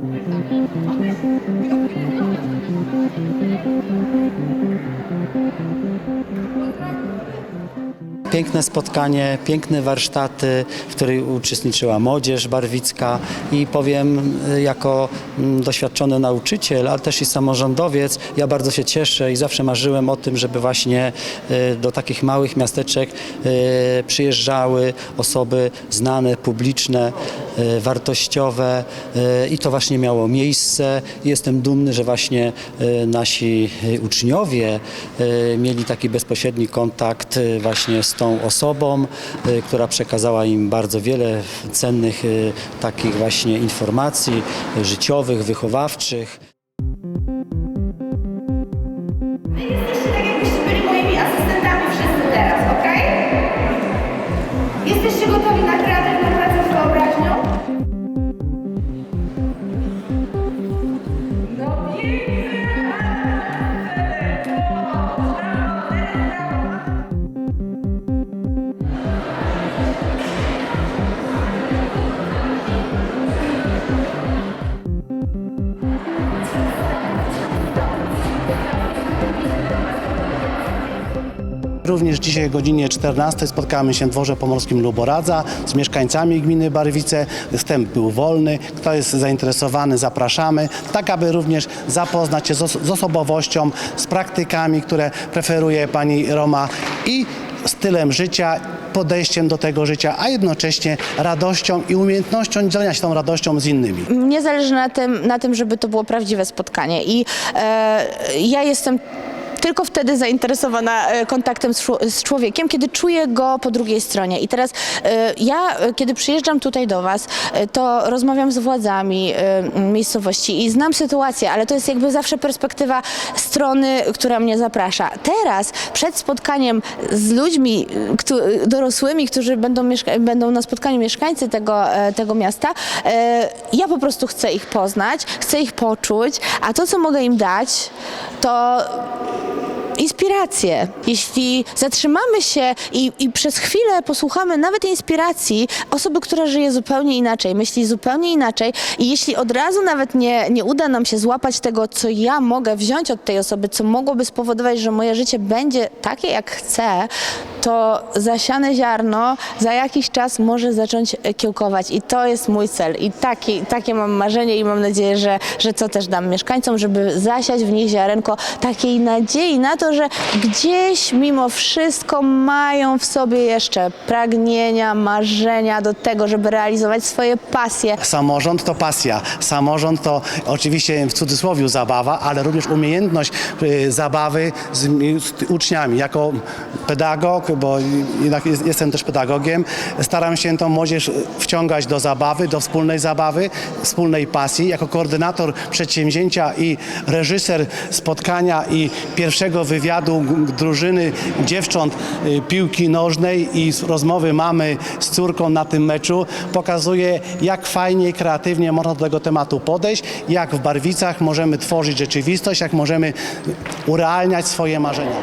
Thank you. Piękne spotkanie, piękne warsztaty, w której uczestniczyła młodzież barwicka i powiem y, jako mm, doświadczony nauczyciel, ale też i samorządowiec, ja bardzo się cieszę i zawsze marzyłem o tym, żeby właśnie y, do takich małych miasteczek y, przyjeżdżały osoby znane, publiczne, wartościowe i to właśnie miało miejsce. Jestem dumny, że właśnie nasi uczniowie mieli taki bezpośredni kontakt właśnie z tą osobą, y, która przekazała im bardzo wiele cennych y, takich właśnie informacji życiowych, wychowawczych. Również dzisiaj o godzinie 14 spotkamy się w dworze pomorskim Luboradza z mieszkańcami gminy Barwice. Wstęp był wolny. Kto jest zainteresowany, zapraszamy, tak aby również zapoznać się z, os- z osobowością, z praktykami, które preferuje pani Roma i stylem życia, podejściem do tego życia, a jednocześnie radością i umiejętnością dzielenia się tą radością z innymi. Mnie zależy na tym, na tym, żeby to było prawdziwe spotkanie i e, ja jestem tylko wtedy zainteresowana e, kontaktem z, czł- z człowiekiem, kiedy czuję go po drugiej stronie. I teraz e, ja, e, kiedy przyjeżdżam tutaj do Was, to rozmawiam z władzami miejscowości i znam sytuację, ale to jest jakby zawsze perspektywa strony, która mnie zaprasza. Teraz, przed spotkaniem z ludźmi dorosłymi, którzy będą, będą na spotkaniu mieszkańcy tego, tego miasta, ja po prostu chcę ich poznać, chcę ich poczuć, a to, co mogę im dać, to inspirację. Jeśli zatrzymamy się i, i przez chwilę posłuchamy nawet inspiracji osoby, która żyje zupełnie inaczej, myśli zupełnie inaczej i jeśli od razu nawet nie, nie uda nam się złapać tego, co ja mogę wziąć od tej osoby, co mogłoby spowodować, że moje życie będzie takie, jak chcę, to zasiane ziarno za jakiś czas może zacząć e, kiełkować i to jest mój cel i taki, takie mam marzenie i mam nadzieję, że, że to też dam mieszkańcom, żeby zasiać w nich ziarenko takiej nadziei na to, że gdzieś mimo wszystko mają w sobie jeszcze pragnienia, marzenia do tego, żeby realizować swoje pasje. Samorząd to pasja. Samorząd to oczywiście w cudzysłowie zabawa, ale również umiejętność y, zabawy z, z uczniami. Jako pedagog, bo jednak jest, jestem też pedagogiem, staram się tą młodzież wciągać do zabawy, do wspólnej zabawy, wspólnej pasji. Jako koordynator przedsięwzięcia i reżyser spotkania i pierwszego wywiadu g- drużyny dziewcząt y, piłki nożnej i rozmowy mamy z córką na tym meczu pokazuje, jak fajnie i kreatywnie można do tego tematu podejść, jak w Barwicach możemy tworzyć rzeczywistość, jak możemy urealniać swoje marzenia.